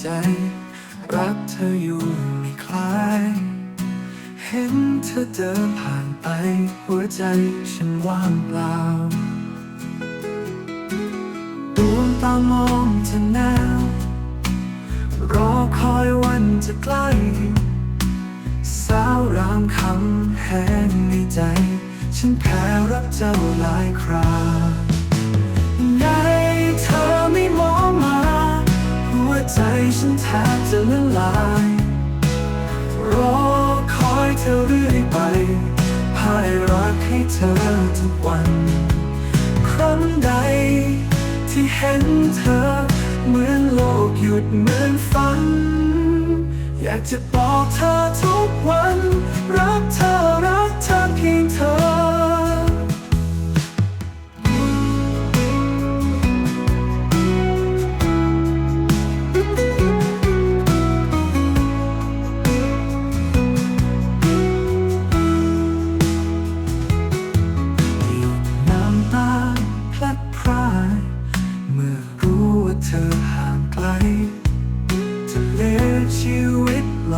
ใจ รักเธออยู่ไม่คลาย เห็นเธอเดินผ่านไป หัวใจฉันว่างเปล่าดวงตามองเธอแนาวรอคอยวันจะใกล้สาวรามคำแหงในใจ ฉันแพ้รับเจ้าหลายครา ธอเรื่อยไปพายรักให้เธอทุกวัน ครั้งใดที่เห็นเธอ เหมือนโลกหยุดเหมือนฝัน อยากจะบอกเธอทุกวัน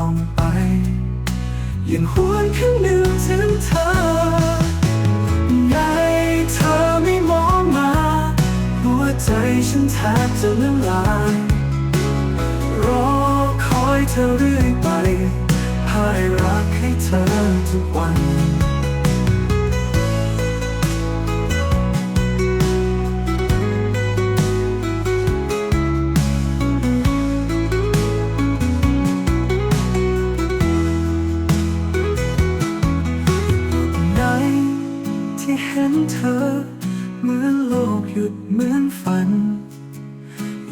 วิตลงไปยังหวนคืนนึกถึงเธอไงเธอไม่มองมา หัวใจฉันแทบจะละลายรอคอยเธอเรื่อยไป เหมือนโลกหยุดเหมือนฝัน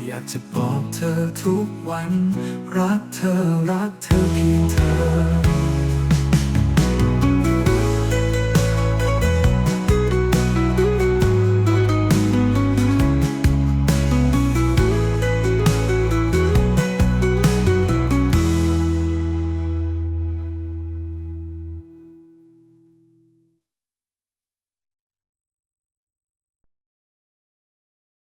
อยากจะบอกเธอทุกวัน รักเธอรักเธอเพียงเธอ